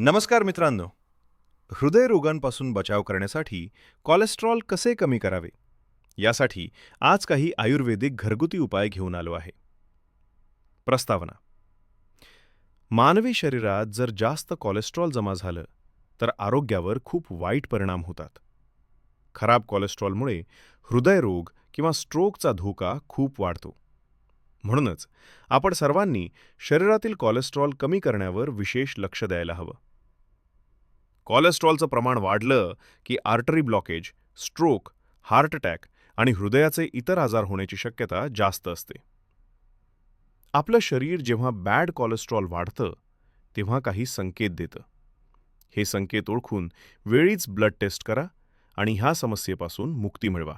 नमस्कार मित्रांनो. हृदयरोगांपासून बचाव करण्यासाठी कोलेस्ट्रॉल कसे कमी करावे? यासाठी आज काही आयुर्वेदिक घरगुती उपाय घेऊन आलो आहे. प्रस्तावना. मानवी शरीरात जर जास्त कोलेस्ट्रॉल जमा झालं तर आरोग्यावर खूप वाईट परिणाम होतात. खराब कोलेस्ट्रॉलमुळे हृदयरोग किंवा स्ट्रोकचा धोका खूप वाढतो. म्हणूनच आपण सर्वांनी शरीरातील कोलेस्ट्रॉल कमी करण्यावर विशेष लक्ष द्यायला हवं. कोलेस्ट्रॉलचं प्रमाण वाढलं की artery blockage stroke heart attack आणि हृदयाचे इतर आजार होण्याची शक्यता जास्त असते. आपलं शरीर जेव्हा बॅड कोलेस्ट्रॉल वाढतं तेव्हा काही संकेत देतं. हे संकेत ओळखून वेळीच ब्लड टेस्ट करा आणि ह्या समस्येपासून मुक्ती मिळवा.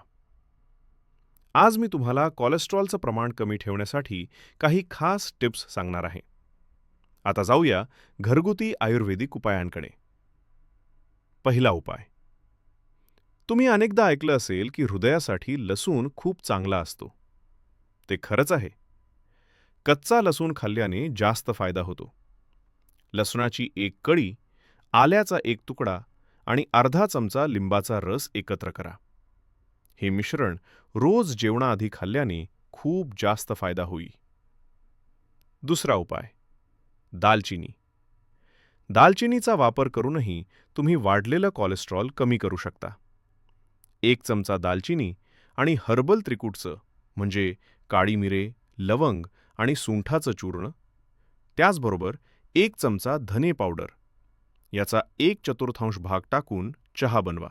आज मी तुम्हाला कोलेस्ट्रॉलचं प्रमाण कमी ठेवण्यासाठी काही खास टिप्स सांगणार आहे. आता जाऊया घरगुती आयुर्वेदिक उपायांकडे. पहिला उपाय. तुम्ही अनेकदा ऐकलं असेल की हृदयासाठी लसूण खूप चांगला असतो. ते खरंच आहे. कच्चा लसूण खाल्ल्याने जास्त फायदा होतो. लसणाची एक कळी आल्याचा एक तुकडा आणि अर्धा चमचा लिंबाचा रस एकत्र करा. हे मिश्रण रोज जेवणाआधी खाल्ल्याने खूप जास्त फायदा होईल. दुसरा उपाय. दालचिनी. दालचिनीचा वापर करूनही तुम्ही वाढलेलं कोलेस्ट्रॉल कमी करू शकता. एक चमचा दालचिनी आणि हर्बल त्रिकूटचं म्हणजे काळी मिरे लवंग आणि सुंठाचं चूर्ण. त्याचबरोबर एक चमचा धने पावडर. याचा एक चतुर्थांश भाग टाकून चहा बनवा.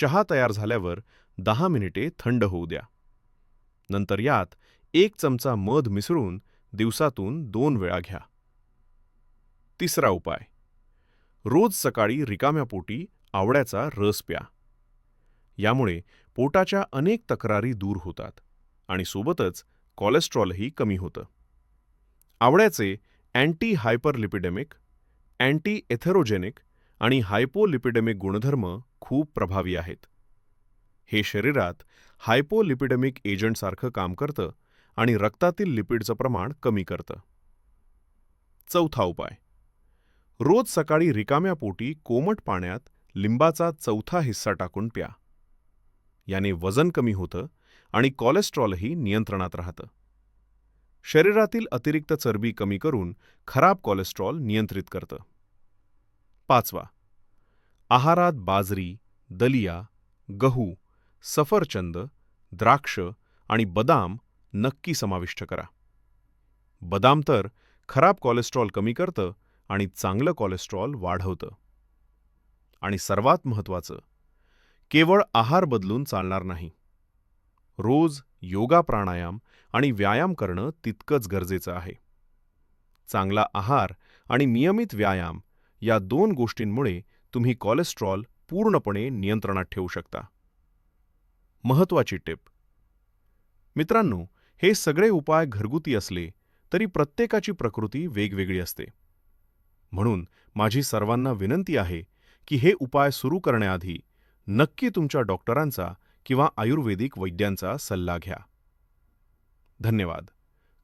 चहा तयार झाल्यावर दहा मिनिटे थंड होऊ द्या. नंतर यात एक चमचा मध मिसळून दिवसातून दोन वेळा घ्या. तिसरा उपाय. रोज सकाळी रिकाम्या पोटी आवळ्याचा रस प्या. यामुळे पोटाच्या अनेक तक्रारी दूर होतात आणि सोबतच कोलेस्ट्रॉलही कमी होतं. आवळ्याचे अँटी हायपरलिपिडेमिक अँटी एथेरोजेनिक आणि हायपोलिपिडेमिक गुणधर्म खूप प्रभावी आहेत. हे शरीरात हायपोलिपिडेमिक एजंटसारखं काम करतं आणि रक्तातील लिपिडचं प्रमाण कमी करतं. चौथा उपाय. रोज सकाळी रिकाम्या पोटी कोमट पाण्यात लिंबाचा चौथा हिस्सा टाकून प्या. याने वजन कमी होतं आणि कोलेस्ट्रॉलही नियंत्रणात राहतं. शरीरातील अतिरिक्त चरबी कमी करून खराब कोलेस्ट्रॉल नियंत्रित करतं. पाचवा आहारात बाजरी दलिया गहू सफरचंद द्राक्ष आणि बदाम नक्की समाविष्ट करा. बदाम तर खराब कोलेस्ट्रॉल कमी करतं आणि चांगलं कोलेस्ट्रॉल वाढवतं. आणि सर्वात महत्त्वाचं केवळ आहार बदलून चालणार नाही. रोज योगा प्राणायाम आणि व्यायाम करणं तितकंच गरजेचं आहे. चांगला आहार आणि नियमित व्यायाम या दोन गोष्टींमुळे तुम्ही कोलेस्ट्रॉल पूर्णपणे नियंत्रणात ठेवू शकता. महत्त्वाची टिप. मित्रांनो हे सगळे उपाय घरगुती असले तरी प्रत्येकाची प्रकृती वेगवेगळी असते. म्हणून माझी सर्वांना विनंती आहे की हे उपाय सुरू करण्याआधी नक्की तुमच्या डॉक्टरांचा किंवा आयुर्वेदिक वैद्यांचा सल्ला घ्या. धन्यवाद.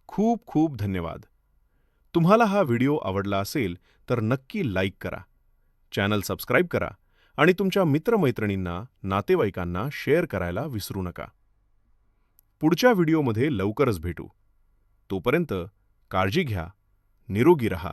खूप खूप धन्यवाद. तुम्हाला हा व्हिडिओ आवडला असेल तर नक्की लाईक करा. चॅनल सबस्क्राईब करा आणि तुमच्या मित्रमैत्रिणींना नातेवाईकांना शेअर करायला विसरू नका. पुढच्या व्हिडिओमध्ये लवकरच भेटू. तोपर्यंत काळजी घ्या निरोगी रहा.